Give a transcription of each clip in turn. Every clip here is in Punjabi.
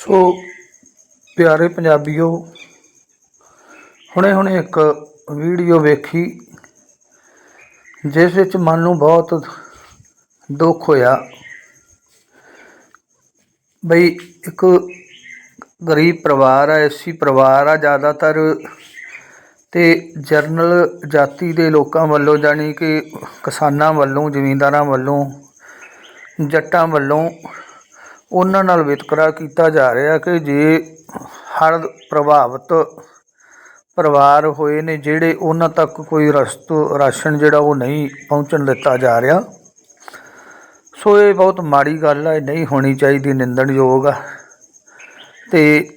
ਸੋ ਪਿਆਰੇ ਪੰਜਾਬੀਓ ਹੁਣੇ ਹੁਣੇ ਇੱਕ ਵੀਡੀਓ ਵੇਖੀ, ਜਿਸ ਵਿੱਚ ਮਨ ਨੂੰ ਬਹੁਤ ਦੁੱਖ ਹੋਇਆ। ਬਈ ਇੱਕ ਗਰੀਬ ਪਰਿਵਾਰ ਆ ਐਸੀ ਪਰਿਵਾਰ ਆ ਜ਼ਿਆਦਾਤਰ ਤੇ ਜਰਨਲ ਜਾਤੀ ਦੇ ਲੋਕਾਂ ਵੱਲੋਂ ਜਾਣੀ ਕਿ ਕਿਸਾਨਾਂ ਵੱਲੋਂ ਜ਼ਮੀਂਦਾਰਾਂ ਵੱਲੋਂ, ਜੱਟਾਂ ਵੱਲੋਂ ਉਹਨਾਂ ਨਾਲ ਵਿਤਕਰਾ ਕੀਤਾ ਜਾ ਰਿਹਾ ਕਿ ਜੇ ਹੜ੍ਹ ਪ੍ਰਭਾਵਿਤ ਪਰਿਵਾਰ ਹੋਏ ਨੇ, ਜਿਹੜੇ ਉਹਨਾਂ ਤੱਕ ਕੋਈ ਰਸਤੋ, ਰਾਸ਼ਨ ਜਿਹੜਾ ਉਹ ਨਹੀਂ ਪਹੁੰਚਣ ਦਿੱਤਾ ਜਾ ਰਿਹਾ, ਸੋ ਇਹ ਬਹੁਤ ਮਾੜੀ ਗੱਲ ਹੈ ਨਹੀਂ ਹੋਣੀ ਚਾਹੀਦੀ, ਨਿੰਦਣਯੋਗ ਆ। ਤੇ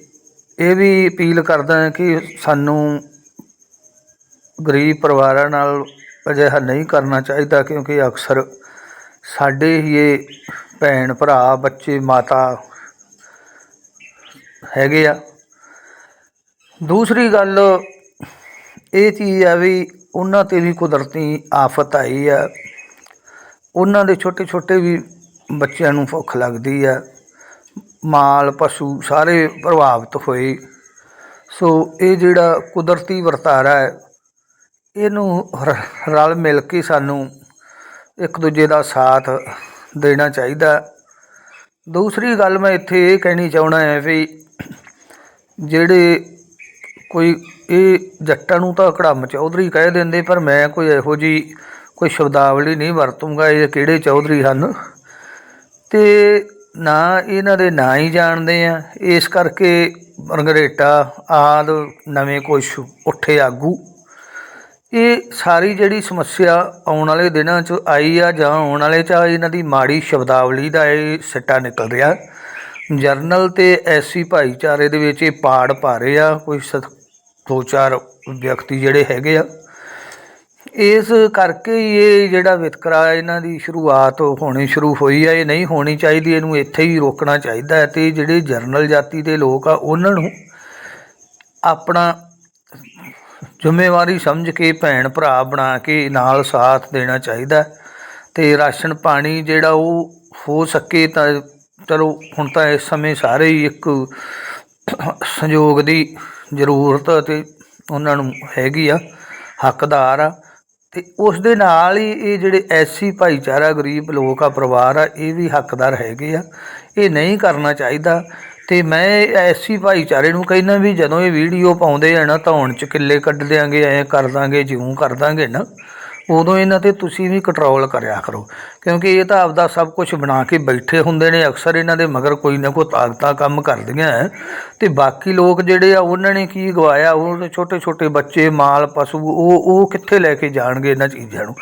ਇਹ ਵੀ ਅਪੀਲ ਕਰਦਾ ਹਾਂ ਕਿ ਸਾਨੂੰ ਗਰੀਬ ਪਰਿਵਾਰਾਂ ਨਾਲ ਅਜਿਹਾ ਨਹੀਂ ਕਰਨਾ ਚਾਹੀਦਾ, ਕਿਉਂਕਿ ਅਕਸਰ ਸਾਡੇ ਹੀ ਇਹ ਭੈਣ, ਭਰਾ, ਬੱਚੇ, ਮਾਤਾ ਹੈਗੇ ਆ। ਦੂਸਰੀ ਗੱਲ ਇਹ ਚੀਜ਼ ਆ ਵੀ ਉਹਨਾਂ ਤੇ ਵੀ ਕੁਦਰਤੀ ਆਫਤ ਆਈ ਆ। ਉਹਨਾਂ ਦੇ ਛੋਟੇ ਛੋਟੇ ਵੀ ਬੱਚਿਆਂ ਨੂੰ ਭੁੱਖ ਲੱਗਦੀ ਆ। ਮਾਲ, ਪਸ਼ੂ ਸਾਰੇ ਪ੍ਰਭਾਵਿਤ ਹੋਏ। ਸੋ ਇਹ ਜਿਹੜਾ ਕੁਦਰਤੀ ਵਰਤਾਰਾ ਹੈ, ਇਹਨੂੰ ਰਲ ਮਿਲ ਕੇ ਸਾਨੂੰ ਇੱਕ ਦੂਜੇ ਦਾ ਸਾਥ ਦੇਣਾ ਚਾਹੀਦਾ। ਦੂਸਰੀ ਗੱਲ ਮੈਂ ਇੱਥੇ ਇਹ ਕਹਿਣੀ ਚਾਹਣਾ ਹੈ ਵੀ ਜਿਹੜੇ ਕੋਈ ਇਹ ਜੱਟਾਂ ਨੂੰ ਤਾਂ ਕੜਮ ਚੌਧਰੀ ਕਹਿ ਦਿੰਦੇ, ਪਰ ਮੈਂ ਕੋਈ ਇਹੋ ਜੀ ਕੋਈ ਸ਼ਬਦਾਵਲੀ ਨਹੀਂ ਵਰਤੂੰਗਾ, ਇਹ ਕਿਹੜੇ ਚੌਧਰੀ ਹਨ। ਤੇ ਨਾ ਇਹਨਾਂ ਦੇ ਨਾਂ ਹੀ ਜਾਣਦੇ ਆ। ਇਸ ਕਰਕੇ ਮਰਗਰੇਟਾ ਆਦ ਨਵੇਂ ਕੁਛ ਉੱਠੇ ਆਗੂ। ਇਹ ਸਾਰੀ ਜਿਹੜੀ ਸਮੱਸਿਆ ਆਉਣ ਵਾਲੇ ਦਿਨਾਂ 'ਚ ਆਈ ਆ ਜਾਂ ਆਉਣ ਵਾਲੇ 'ਚ ਆ, ਇਹਨਾਂ ਦੀ ਮਾੜੀ ਸ਼ਬਦਾਵਲੀ ਦਾ ਇਹ ਸਿੱਟਾ ਨਿਕਲ ਰਿਹਾ। ਜਰਨਲ ਤੇ ਐਸੀ ਭਾਈਚਾਰੇ ਦੇ ਵਿੱਚ ਇਹ ਪਾੜ ਪਾ ਰਹੇ ਆ, ਕੋਈ ਸ- ਦੋ ਚਾਰ ਵਿਅਕਤੀ ਜਿਹੜੇ ਹੈਗੇ ਆ। ਇਸ ਕਰਕੇ ਹੀ ਇਹ ਜਿਹੜਾ ਵਿਤਕਰਾ ਇਹਨਾਂ ਦੀ ਸ਼ੁਰੂਆਤ ਹੋਣੀ ਸ਼ੁਰੂ ਹੋਈ ਹੈ ਇਹ ਨਹੀਂ ਹੋਣੀ ਚਾਹੀਦੀ, ਇਹਨੂੰ ਇੱਥੇ ਹੀ ਰੋਕਣਾ ਚਾਹੀਦਾ ਹੈ ਤੇ ਜਿਹੜੇ ਜਰਨਲ ਜਾਤੀ ਦੇ ਲੋਕ ਆ, ਉਹਨਾਂ ਨੂੰ ਆਪਣਾ ਜ਼ਿੰਮੇਵਾਰੀ ਸਮਝ ਕੇ ਭੈਣ ਭਰਾ ਬਣਾ ਕੇ ਨਾਲ ਸਾਥ ਦੇਣਾ ਚਾਹੀਦਾ ਹੈ। ਤੇ ਰਾਸ਼ਨ ਪਾਣੀ ਜਿਹੜਾ ਉਹ ਹੋ ਸਕੇ ਤਾਂ ਚਲੋ, ਹੁਣ ਤਾਂ ਇਸ ਸਮੇਂ ਸਾਰੇ ਹੀ ਇੱਕ ਸੰਯੋਗ ਦੀ ਜ਼ਰੂਰਤ ਤੇ ਉਹਨਾਂ ਨੂੰ ਹੈਗੀ ਆ, ਹੱਕਦਾਰ ਆ। ਤੇ ਉਸ ਦੇ ਨਾਲ ਹੀ ਇਹ ਜਿਹੜੇ ਐਸੀ ਭਾਈਚਾਰਾ ਗਰੀਬ ਲੋਕ ਆ, ਪਰਿਵਾਰ ਆ, ਇਹ ਵੀ ਹੱਕਦਾਰ ਹੈਗੇ ਆ। ਇਹ ਨਹੀਂ ਕਰਨਾ ਚਾਹੀਦਾ। ਤੇ ਮੈਂ ਐਸੀ ਭਾਈਚਾਰੇ ਨੂੰ ਕਹਿੰਦਾ ਵੀ ਜਦੋਂ ਇਹ ਵੀਡੀਓ ਪਾਉਂਦੇ ਆ ਨਾ ਧੌਣ ਚ ਕਿੱਲੇ ਕੱਢ ਦਿਆਂਗੇ, ਐ ਕਰ ਦਾਂਗੇ, ਜਿਉਂ ਕਰ ਦਾਂਗੇ ਨਾ, ਉਦੋਂ ਇਹਨਾਂ ਤੇ ਤੁਸੀਂ ਵੀ ਕੰਟਰੋਲ ਕਰਿਆ ਕਰੋ। ਕਿਉਂਕਿ ਇਹ ਤਾਂ ਆਪਦਾ ਸਭ ਕੁਝ ਬਣਾ ਕੇ ਬੈਠੇ ਹੁੰਦੇ ਨੇ, ਅਕਸਰ ਇਹਨਾਂ ਦੇ ਮਗਰ ਕੋਈ ਨਾ ਕੋਈ ਤਾਕਤਾਂ ਕੰਮ ਕਰਦੀਆਂ ਹੈ ਤੇ ਬਾਕੀ ਲੋਕ ਜਿਹੜੇ ਆ, ਉਹਨਾਂ ਨੇ ਕੀ ਗਵਾਇਆ? ਉਹ ਛੋਟੇ ਛੋਟੇ ਬੱਚੇ, ਮਾਲ, ਪਸ਼ੂ, ਉਹ ਉਹ ਕਿੱਥੇ ਲੈ ਕੇ ਜਾਣਗੇ ਇਹਨਾਂ ਚੀਜ਼ਾਂ ਨੂੰ?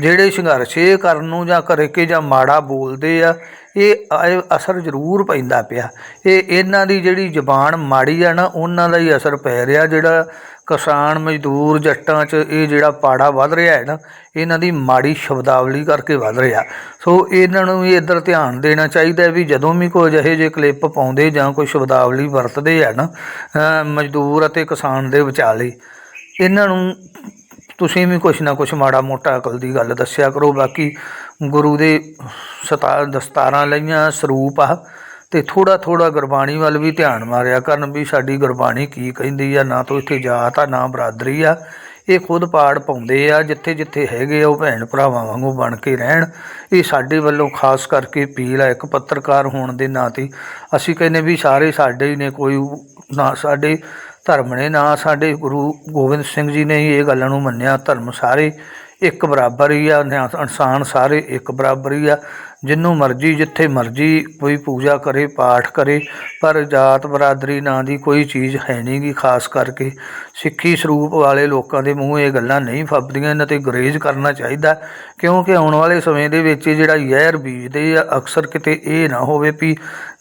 ਜਿਹੜੇ ਸੰਘਰਸ਼ ਇਹ ਕਰਨ ਨੂੰ ਜਾਂ ਕਰਕੇ ਜਾਂ ਮਾੜਾ ਬੋਲਦੇ ਆ, ਇਹ ਅਸਰ ਜ਼ਰੂਰ ਪੈਂਦਾ ਪਿਆ। ਇਹ ਇਹਨਾਂ ਦੀ ਜਿਹੜੀ ਜ਼ਬਾਨ ਮਾੜੀ ਆ ਨਾ, ਉਹਨਾਂ ਦਾ ਹੀ ਅਸਰ ਪੈ ਰਿਹਾ। ਜਿਹੜਾ ਕਿਸਾਨ ਮਜ਼ਦੂਰ ਜੱਟਾਂ 'ਚ ਇਹ ਜਿਹੜਾ ਪਾੜਾ ਵੱਧ ਰਿਹਾ ਹੈ ਨਾ, ਇਹਨਾਂ ਦੀ ਮਾੜੀ ਸ਼ਬਦਾਵਲੀ ਕਰਕੇ ਵੱਧ ਰਿਹਾ। ਸੋ ਇਹਨਾਂ ਨੂੰ ਵੀ ਇੱਧਰ ਧਿਆਨ ਦੇਣਾ ਚਾਹੀਦਾ ਵੀ ਜਦੋਂ ਵੀ ਕੋਈ ਅਜਿਹੇ ਜਿਹੇ ਕਲਿੱਪ ਪਾਉਂਦੇ ਜਾਂ ਕੋਈ ਸ਼ਬਦਾਵਲੀ ਵਰਤਦੇ ਆ ਨਾ ਮਜ਼ਦੂਰ ਅਤੇ ਕਿਸਾਨ ਦੇ ਵਿਚਾਲੇ, ਇਹਨਾਂ ਨੂੰ ਤੁਸੀਂ ਵੀ ਕੁਛ ਨਾ ਕੁਛ ਮਾੜਾ ਮੋਟਾ ਅਕਲ ਦੀ ਗੱਲ ਦੱਸਿਆ ਕਰੋ। ਬਾਕੀ ਗੁਰੂ ਦੇ ਸਤਾ, ਦਸਤਾਰਾਂ ਲਈਆਂ ਸਰੂਪ ਆ ਤੇ ਥੋੜਾ ਥੋੜਾ ਗੁਰਬਾਣੀ ਵੱਲ ਵੀ ਧਿਆਨ ਮਾਰਿਆ ਕਰਨ ਵੀ ਸਾਡੀ ਗੁਰਬਾਣੀ ਕੀ ਕਹਿੰਦੀ ਆ, ਨਾ ਤੋਂ ਇੱਥੇ ਜਾਤ ਆ, ਨਾ ਬਰਾਦਰੀ ਆ। ਇਹ ਖੁਦ ਪਾੜ ਪਾਉਂਦੇ ਆ, ਜਿੱਥੇ ਜਿੱਥੇ ਹੈਗੇ ਆ, ਉਹ ਭੈਣ ਭਰਾਵਾਂ ਵਾਂਗੂ ਬਣ ਕੇ ਰਹਿਣ। ਇਹ ਸਾਡੇ ਵੱਲੋਂ ਖਾਸ ਕਰਕੇ ਅਪੀਲ ਆ, ਇੱਕ ਪੱਤਰਕਾਰ ਹੋਣ ਦੇ ਨਾਤੇ ਅਸੀਂ ਕਹਿੰਦੇ ਵੀ ਸਾਰੇ ਸਾਡੇ ਹੀ ਨੇ, ਕੋਈ ਨਾ ਸਾਡੇ ਧਰਮ ਨੇ, ਨਾ ਸਾਡੇ ਗੁਰੂ ਗੋਬਿੰਦ ਸਿੰਘ ਜੀ ਨੇ ਹੀ ਇਹ ਗੱਲਾਂ ਨੂੰ ਮੰਨਿਆ। ਧਰਮ ਸਾਰੇ ਇੱਕ ਬਰਾਬਰ ਹੀ ਆ, ਨਿਆ- ਇਨਸਾਨ ਸਾਰੇ ਇੱਕ ਬਰਾਬਰ ਹੀ ਆ। ਜਿੰਨੂੰ ਮਰਜ਼ੀ, ਜਿੱਥੇ ਮਰਜ਼ੀ ਕੋਈ ਪੂਜਾ ਕਰੇ, ਪਾਠ ਕਰੇ, ਪਰ ਜਾਤ ਬਰਾਦਰੀ ਨਾਂ ਦੀ ਕੋਈ ਚੀਜ਼ ਹੈ ਨਹੀਂ ਗੀ ਖਾਸ ਕਰਕੇ। ਸਿੱਖੀ ਸਰੂਪ ਵਾਲੇ ਲੋਕਾਂ ਦੇ ਮੂੰਹ ਇਹ ਗੱਲਾਂ ਨਹੀਂ ਫੱਬਦੀਆਂ, ਇਹਨਾਂ ਤੇ ਗੁਰੇਜ਼ ਕਰਨਾ ਚਾਹੀਦਾ। ਕਿਉਂਕਿ ਆਉਣ ਵਾਲੇ ਸਮੇਂ ਦੇ ਵਿੱਚ ਜਿਹੜਾ ਯਹਿਰ ਬੀਜਦੇ ਆ, ਅਕਸਰ ਕਿਤੇ ਇਹ ਨਾ ਹੋਵੇ ਵੀ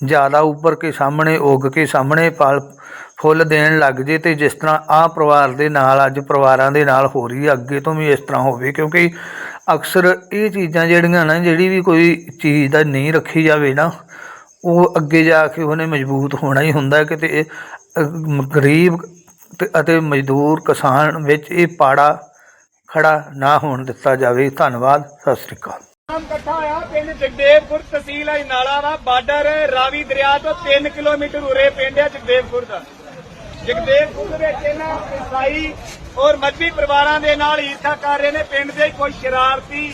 ਜ਼ਿਆਦਾ ਉੱਪਰ ਕੇ ਸਾਹਮਣੇ, ਉੱਗ ਕੇ ਸਾਹਮਣੇ ਫਲ, ਫੁੱਲ ਦੇਣ ਲੱਗ ਜੇ ਤੇ ਜਿਸ ਤਰ੍ਹਾਂ ਆਹ ਪਰਿਵਾਰ ਦੇ ਨਾਲ, ਅੱਜ ਪਰਿਵਾਰਾਂ ਦੇ ਨਾਲ ਹੋ ਰਹੀ ਹੈ ਅੱਗੇ ਤੋਂ ਵੀ ਇਸ ਤਰ੍ਹਾਂ ਹੋਵੇ। ਕਿਉਂਕਿ ਅਕਸਰ ਇਹ ਚੀਜ਼ਾਂ ਜਿਹੜੀਆਂ ਨਾ, ਜਿਹੜੀ ਵੀ ਕੋਈ ਚੀਜ਼ ਦਾ ਨਹੀਂ ਰੱਖੀ ਜਾਵੇ ਨਾ, ਉਹ ਅੱਗੇ ਜਾ ਕੇ ਉਹਨੇ ਮਜ਼ਬੂਤ ਹੋਣਾ ਹੀ ਹੁੰਦਾ ਕਿਤੇ ਗਰੀਬ ਅਤੇ ਮਜ਼ਦੂਰ ਕਿਸਾਨ ਵਿੱਚ ਇਹ ਪਾੜਾ ਖੜਾ ਨਾ ਹੋਣ ਦਿੱਤਾ ਜਾਵੇ। ਧੰਨਵਾਦ। ਸਤਿ ਸ੍ਰੀ ਅਕਾਲ। ਨਾਮ ਇਕੱਠਾ ਹੋਇਆ ਪਿੰਡ ਜਗਦੇਵਪੁਰ, ਤਹਿਸੀਲ ਅਜਨਾਲਾ ਵਾ, ਬਾਰਡਰ ਰਾਵੀ ਦਰਿਆ ਤੋਂ 3 ਕਿਲੋਮੀਟਰ ਉਰੇ ਪਿੰਡ ਹੈ ਜਗਦੇਵਪੁਰ ਦਾ। ਜਗਦੇਵਪੁਰ ਦੇ ਵਿੱਚ ਇਹਨਾਂ ਈਸਾਈ ਔਰ ਮੱਧੀ ਪਰਿਵਾਰਾਂ ਦੇ ਨਾਲ ਈਰਖਾ ਕਰ ਰਹੇ ਨੇ। ਪਿੰਡ ਦੇ ਕੋਈ ਸ਼ਰਾਰਤੀ,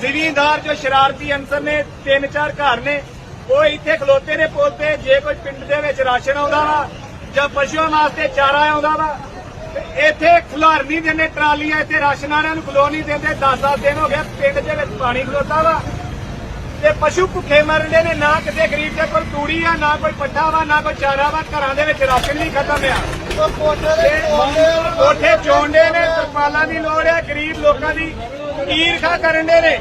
ਜ਼ਿਮੀਂਦਾਰ ਜੋ ਸ਼ਰਾਰਤੀ ਅੰਸਰ ਨੇ, ਤਿੰਨ ਚਾਰ ਘਰ ਨੇ, ਉਹ ਇੱਥੇ ਖਲੋਤੇ ਨੇ ਪੁੱਲ ਤੇ। ਜੇ ਕੋਈ ਪਿੰਡ ਦੇ ਵਿੱਚ ਰਾਸ਼ਨ ਆਉਂਦਾ ਵਾ ਜਾਂ ਪਸ਼ੂਆਂ ਵਾਸਤੇ ਚਾਰਾ ਆਉਂਦਾ ਵਾ ਇੱਥੇ ਖੁਲਾਰ ਨਹੀਂ ਦਿੰਦੇ, ਟਰਾਲੀਆਂ ਇੱਥੇ ਰਾਸ਼ਨ ਵਾਲਿਆਂ ਨੂੰ ਖਲੋ ਨਹੀਂ ਦਿੰਦੇ। 10-10 ਦਿਨ ਹੋ ਗਏ, ਪਿੰਡ ਦੇ ਵਿੱਚ ਪਾਣੀ ਖਲੋਤਾ ਵਾ। ਤੇ ਪਸ਼ੂ ਭੁੱਖੇ ਮਰਦੇ ਨੇ ਨਾ ਕਿਸੇ ਗਰੀਬ ਦੇ ਕੋਲ ਤੂੜੀ ਆ ਨਾ ਕੋਈ ਪੱਠਾ ਵਾ ਨਾ ਕੋਈ ਚਾਰਾ ਵਾ ਘਰਾਂ ਦੇ ਵਿੱਚ ਰਾਸ਼ਨ ਵੀ ਖਤਮ ਆ। ਕੋਠੇ ਚੋਂਡੇ ਨੇ ਤਰਪਾਲਾਂ ਦੀ ਲੋੜ ਹੈ ਗਰੀਬ ਲੋਕਾਂ ਦੀ ਈਰਖਾ ਕਰਨ ਦੇ ਨੇ।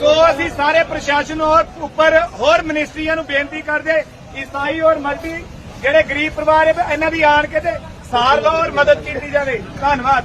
ਸੋ ਅਸੀਂ ਸਾਰੇ ਪ੍ਰਸ਼ਾਸਨ ਔਰ ਉੱਪਰ ਹੋਰ ਮਿਨਿਸਟਰੀਆਂ ਨੂੰ ਬੇਨਤੀ ਕਰਦੇ ਈਸਾਈ ਔਰ ਮਰਦੀ ਜਿਹੜੇ ਗਰੀਬ ਪਰਿਵਾਰ ਇਹਨਾਂ ਦੀ ਆਣ ਕੇ ਤੇ ਸਾਰ ਔਰ ਮਦਦ ਕੀਤੀ ਜਾਵੇ। ਧੰਨਵਾਦ।